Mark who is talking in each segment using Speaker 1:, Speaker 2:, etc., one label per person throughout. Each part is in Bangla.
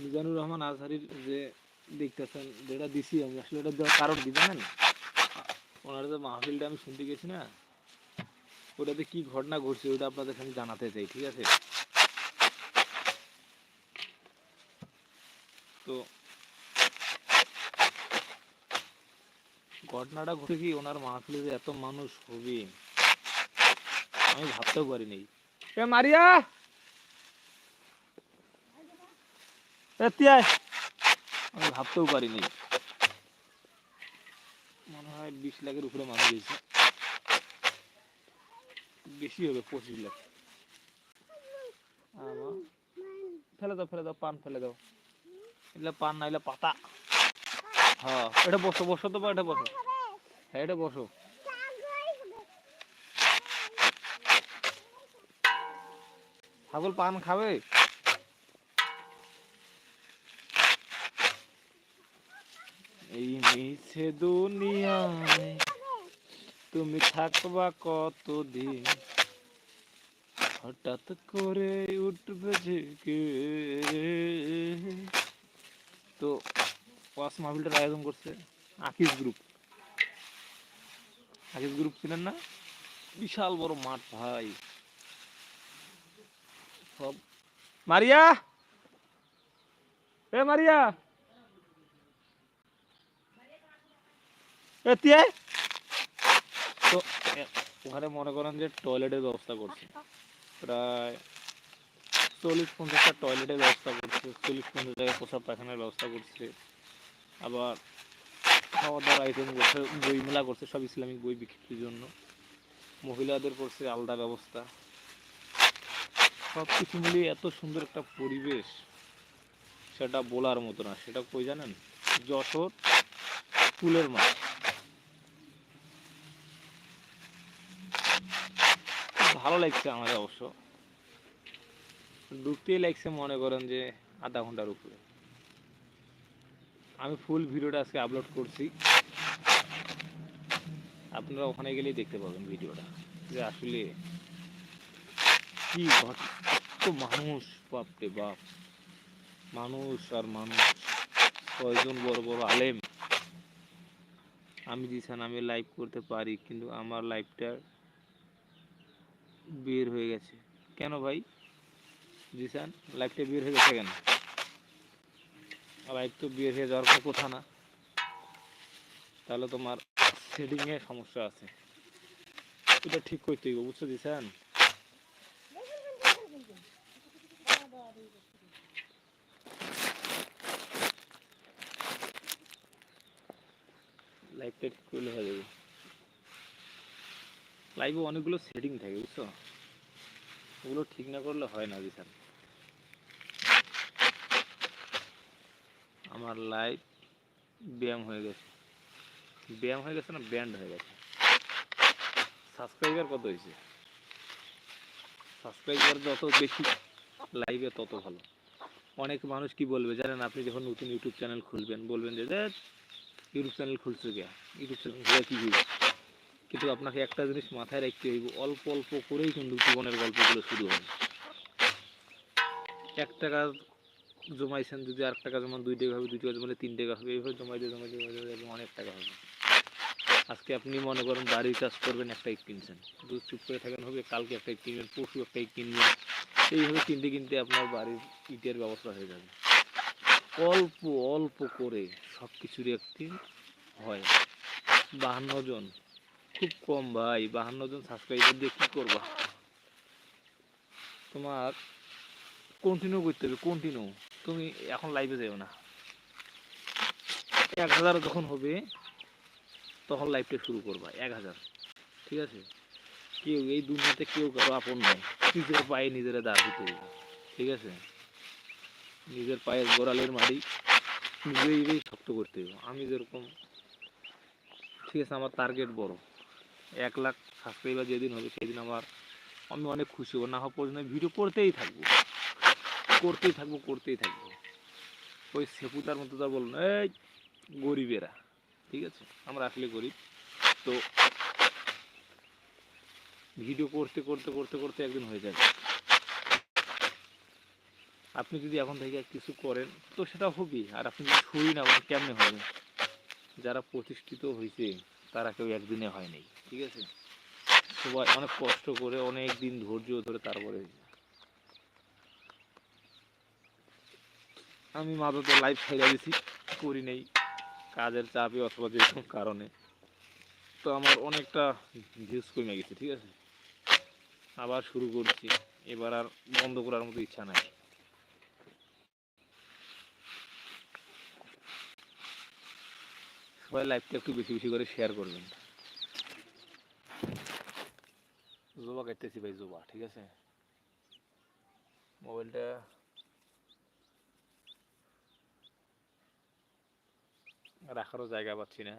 Speaker 1: মিজানুর রহমান আজহারির যে দেখতেছেন, যেটা দিছি আমি, আসলে এটা দেওয়ার কারণ কি জানেন? ওনার যে মাহফিলটা আমি শুনতে গেছি না, ওটাতে কি ঘটনা ঘটছে ওটা আপনাদের আমি জানাতে চাই, ঠিক আছে? তো ঘটনাটা ঘটে কি ওনার মাহফিলে যে এত মানুষ হবে, আমি ভাবতেও পারিনি। মারিয়া! এ আমি ভাবতেও পারিনি। মনে হয় বিশ লাখের উপরে মানুষ হয়েছে বেশি হবে পঁচিশ লাখ। ফেলে দাও ফেলে দাও পান ফেলে দাও। এগুলা পান না এগুলা পাতা। হ্যাঁ। এটা বসো বসো তো এটা বসো। হ্যাঁ এটা বসো। ছাগল পান খাবে? মিছে দুনিয়ায়। তুমি থাকবা কতদিন? হঠাৎ করে উঠবে জেগে তো ওয়াস মাহফিলটার আয়োজন করছে আকিস গ্রুপ আকিস গ্রুপ ছিলেন না? বিশাল বড় মাঠ ভাই। সব মারিয়া? এ মারিয়া! তো ওখানে মনে করেন যে টয়লেটের ব্যবস্থা করছে। প্রায় চল্লিশ পঞ্চাশটা টয়লেটের ব্যবস্থা করছে চল্লিশ পঞ্চাশ জায়গায় প্রসাব পায়খানার ব্যবস্থা করছে। আবার খাওয়া দাওয়ার আইটেম করছে বই মেলা করছে, সব ইসলামিক বই বিক্রির জন্য। মহিলাদের করছে আলাদা ব্যবস্থা। সব কিছু মিলিয়ে এত সুন্দর একটা পরিবেশ, সেটা বলার মতো না। সেটা কই জানেন? যশোর ফুলের মাঠ। ভালো লাগছে আমার অবশ্য। ডুবতেই লাগছে মনে করেন যে আধা ঘণ্টার উপরে। আমি ফুল ভিডিওটা আজকে আপলোড করছি। আপনারা ওখানে গেলেই দেখতে পাবেন ভিডিওটা। যে আসলে কি ঘট মানুষ, বাপরে বাপ। মানুষ আর মানুষ। কয়জন বড় বড় আলেম। আমি দিছান আমি লাইভ করতে পারি, কিন্তু আমার লাইভটা বের হয়ে গেছে। কেন ভাই? জিসান লাইভটা বের হয়ে গেছে কেন? লাইভ তো বের হয়ে যাওয়ার কথা না? তাহলে তোমার সেটিংয়ে সমস্যা আছে। এটা ঠিক করতে হইব, বুঝছ জিসান? লাইভটা ঠিক করলে হয়ে যাবে। লাইভে অনেকগুলো সেটিং থাকে বুঝছ? ওগুলো ঠিক না করলে হয় না বিশাল আমার লাইভ ব্যায়াম হয়ে গেছে। ব্যায়াম হয়ে গেছে না ব্যান্ড হয়ে গেছে? সাবস্ক্রাইবার কত হয়েছে? সাবস্ক্রাইবার যত বেশি লাইভে তত ভালো। অনেক মানুষ কি বলবে জানেন আপনি যখন নতুন ইউটিউব চ্যানেল খুলবেন বলবেন যে "ধ্যাৎ, ইউটিউব চ্যানেল খুলছে কে? ইউটিউব চ্যানেল খুলে কি কিন্তু আপনাকে একটা জিনিস মাথায় রাখতে হইব, অল্প অল্প করেই কিন্তু জীবনের গল্পগুলো শুরু হয়। এক টাকা জমাইছেন যদি আর টাকা জমান, দুই টাকা হবে, দুই টাকা জমালে তিন টাকা হবে, এইভাবে জমাইতে জমাইতে জমাইতে অনেক টাকা হবে। আজকে আপনি মনে করেন বাড়ির কাজ করবেন, একটা কিনছেন। দুধ চুপ করে থাকেন, হবে কালকে একটা ইট কিনবেন, পরশু একটা কিনবেন। এইভাবে কিনতে কিনতে আপনার বাড়ির ইটের ব্যবস্থা হয়ে যাবে। অল্প অল্প করে সব কিছুরই একটি হয়। বাহান্ন জন খুব কম ভাই, বাহান্ন জন সাবস্ক্রাইবার দিয়ে কি করবা? তোমার কন্টিনিউ করতে হবে কন্টিনিউ তুমি এখন লাইভে যাও না। এক হাজার যখন হবে, তখন লাইভটা শুরু করবা, এক হাজার। ঠিক আছে? কেউ এই দুনিয়াতে কেউ কারও আপন নয়। নিজের পায়ে নিজেরা দাঁড় দিতে হবে ঠিক আছে? নিজের পায়ের গোড়ালের মাটি নিজেই শক্ত করতে হবে। আমি যেরকম, ঠিক আছে, আমার টার্গেট বড়। এক লাখ সাবস্ক্রাইবার যেদিন হবে সেদিন আমার আমি অনেক খুশি হব। না হওয়া পর্যন্ত ভিডিও করতেই থাকব। করতেই থাকব করতেই থাকব। ওই সেপুতার মতো তার বলুন এই গরিবেরা, ঠিক আছে? আমরা আসলে গরিব। তো ভিডিও করতে করতে করতে করতে একদিন হয়ে যাবে। আপনি যদি এখন থেকে কিছু করেন, তো সেটা হবে আর আপনি যদি শুরুই না কেমনে হবে? যারা প্রতিষ্ঠিত হয়েছে তারা কেউ একদিনে হয়নি, ঠিক আছে? সবাই অনেক কষ্ট করে অনেক দিন ধৈর্য ধরে তারপরে আমি মাঝে লাইফ ছাইড়া দিছি, করি নেই কাজের চাপে অথবা যে কোনো কারণে। তো আমার অনেকটা ভিউজ কমে গেছে, ঠিক আছে? আবার শুরু করছি, এবার আর বন্ধ করার মতো ইচ্ছা নাই। সবাই লাইভটা একটু বেশি বেশি করে শেয়ার করবেন। জোবা কাটতেছি ভাই, জোবা, ঠিক আছে? মোবাইলটা রাখারও জায়গা পাচ্ছি না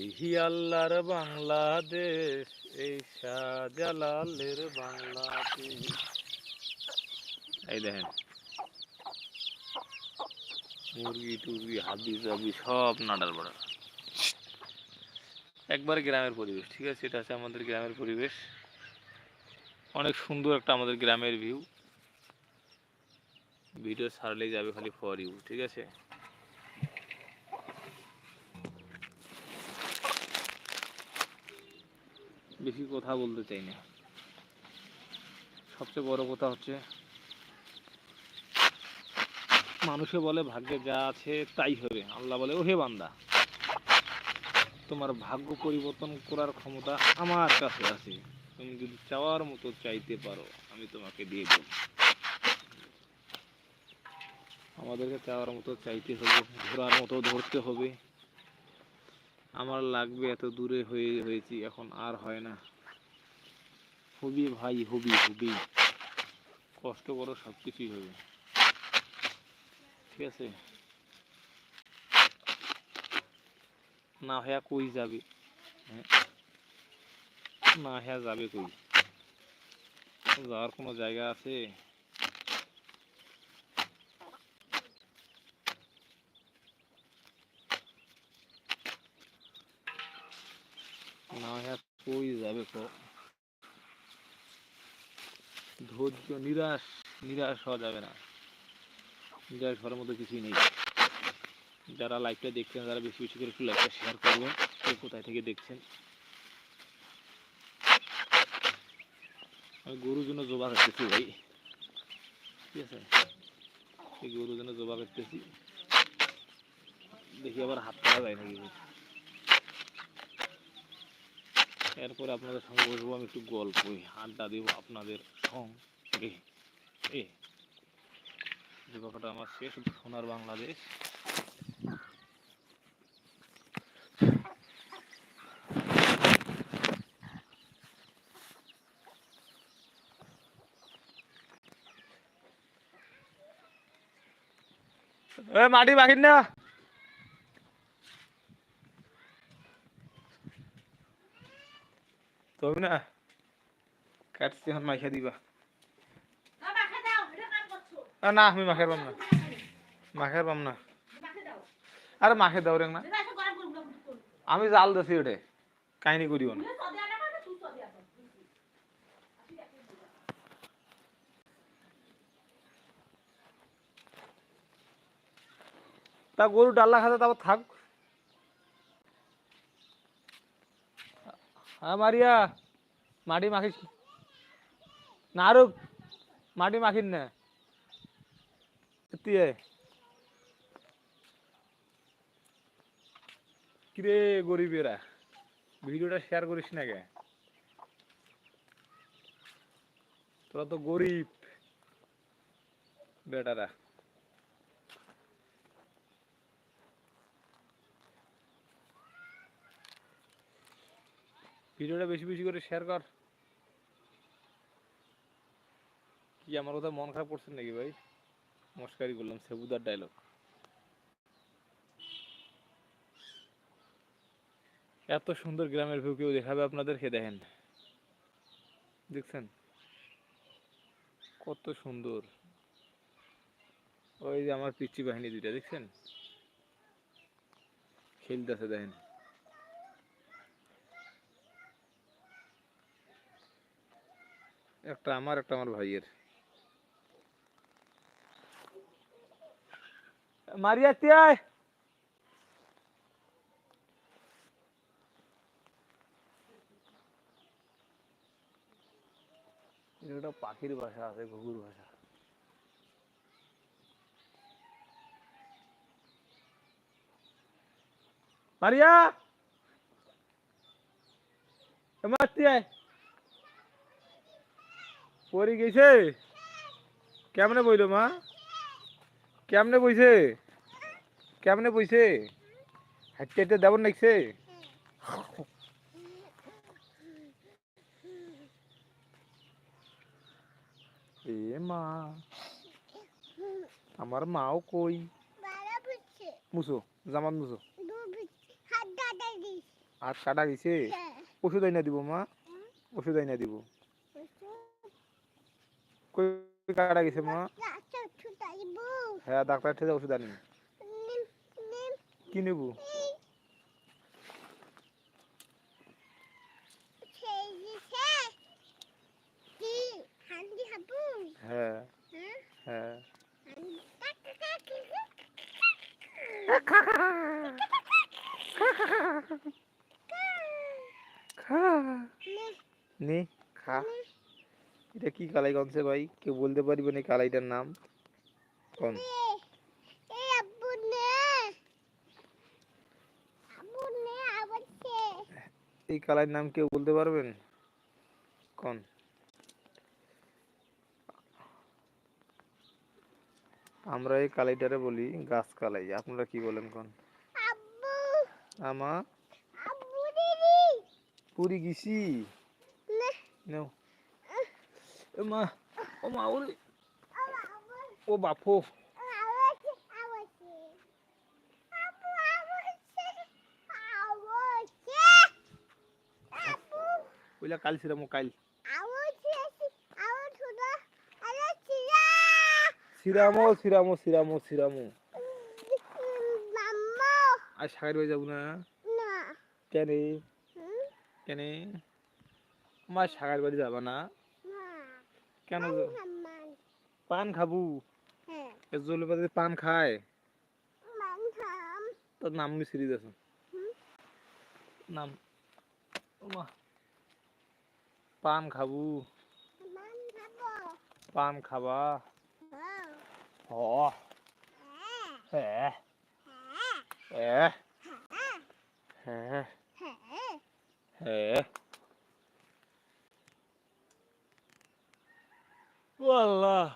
Speaker 1: এই ওলিহি আল্লাহর বাংলাদেশ, এই শাহজালালের বাংলাদেশ। এই দেখেন। মুরগি, টুরগি, হাবি জাবি সব নাডার বড়া। একবার গ্রামের পরিবেশ, ঠিক আছে? এটা আছে আমাদের গ্রামের পরিবেশ। অনেক সুন্দর একটা আমাদের গ্রামের ভিউ ভিডিও ছাড়লেই যাবে খালি ফর ইউ ঠিক আছে? বেশি কথা বলতে চাই না। সবচেয়ে বড় কথা হচ্ছে, মানুষে বলে ভাগ্যে যা আছে তাই হবে। আল্লাহ বলে, ওহে বান্দা, তোমার ভাগ্য পরিবর্তন করার ক্ষমতা আমার কাছে আছে। তুমি যদি চাওয়ার মতো চাইতে পারো, আমি তোমাকে দিয়ে দেব। আমাদেরকে চাওয়ার মতো চাইতে হবে, ঘোরার মতো ধরতে হবে। আমার লাগবে এত দূরে হয়ে হয়েছি, এখন আর হয় না। হবি ভাই, হবি হবি। কষ্ট করো সব কিছুই হবে। ঠিক আছে? না হ্যাঁ কই যাবে? হ্যাঁ? না হ্যাঁ যাবে কই? যাওয়ার কোনো জায়গা আছে না হ্যাঁ ধৈর্য, নিরাশ নিরাশ হওয়া যাবে না। নিরাশ হওয়ার মতো কিছুই নেই। যারা লাইভটা দেখছেন যারা বেশি বেশি করে একটু লাইভটা শেয়ার করবেন। কে কোথায় থেকে দেখছেন? আমি গরুর জন্য জবা কাটতেছি ভাই। ঠিক আছে? গরুর জন্য জবা কাটতেছি। দেখি আবার হাত পাওয়া যায় নাকি ভাই। এরপরে আপনাদের সঙ্গে বসবো আমি একটু গল্পই, আড্ডা দিব আপনাদের সঙ্গে। এ কথাটা আমার শেষ সোনার বাংলাদেশ। মাটি বাকির না। এখন মাইখা দিবা। না, আমি মাখের পাম না। মাখের পাম না। আরে মাখে দাও না আমি জাল দিছি ওটে। কাহিনী করিও না। তা গরু ডাল্লা খাতে তারপর থাক। হ্যাঁ মারিয়া, মাটি মাখিস। না, আরও মাটি মাখিন না। এতিয়ে কিরে গরিবেরা ভিডিওটা শেয়ার করিস না কে? তোরা তো গরিব। বেটারা। ভিডিওটা বেশি বেশি করে শেয়ার কর। কি, আমার কথা মন খারাপ করছেন নাকি ভাই? মস্কারি করলাম, সেবুদার ডায়লগ এত সুন্দর গ্রামের ভিউ কেউ দেখাবে আপনাদেরকে, দেখেন। দেখছেন? কত সুন্দর। ওই যে আমার পিচ্ছি বাহিনী দুইটা, দেখছেন? খেলতেছে, দেখেন। একটা আমার একটা আমার ভাইয়ের। মারিয়া তিয়ায় এটা পাখির ভাষা আছে ঘুঘুর ভাষা। মারিয়া! মাতিয়ায় পরি গেছে? কেমনে বইলো মা? কেমনে বইছে? কেমনে বইছে? হাঁটতে হাঁটতে দেবন নাকছে এ মা আমার মাও কই? মুসো জামাত মুসো আর কাটা গেছে ওষুধ আইনা দিব মা। ওষুধ আইনা দিব। কই কাটা গেছে মা? হ্যাঁ ডাক্তার থেকে ওষুধ আনি। কি নেব হ্যাঁ হ্যাঁ খা নে খা এটা কি কালাই গনছে ভাই? কেউ বলতে পারবেন এই কালাইটার নাম? কোন? এই কালাইয়ের নাম কেউ বলতে পারবেন কোন? আমরা এই কালাইটারে বলি গাছ কালাই। আপনারা কি বলেন কোন? আমা? পুরি গেছি নাও। মা ও মা ওরে ও বাপো ওইলা কাল ছিলাম কাল সিরামো সিরামো সিরামো সিরামো আর সাগর হয়ে যাব না কেন কেন আমার সাগর বাড়ি যাবা না কেন পান খাব? জলে পাতে পান খায়? তোর নাম মিশ্রি আছে? নাম পান খাব? পান খাবা। হ। হ্যাঁ। হ্যাঁ। হ্যাঁ। হ্যাঁ। ও আল্লাহ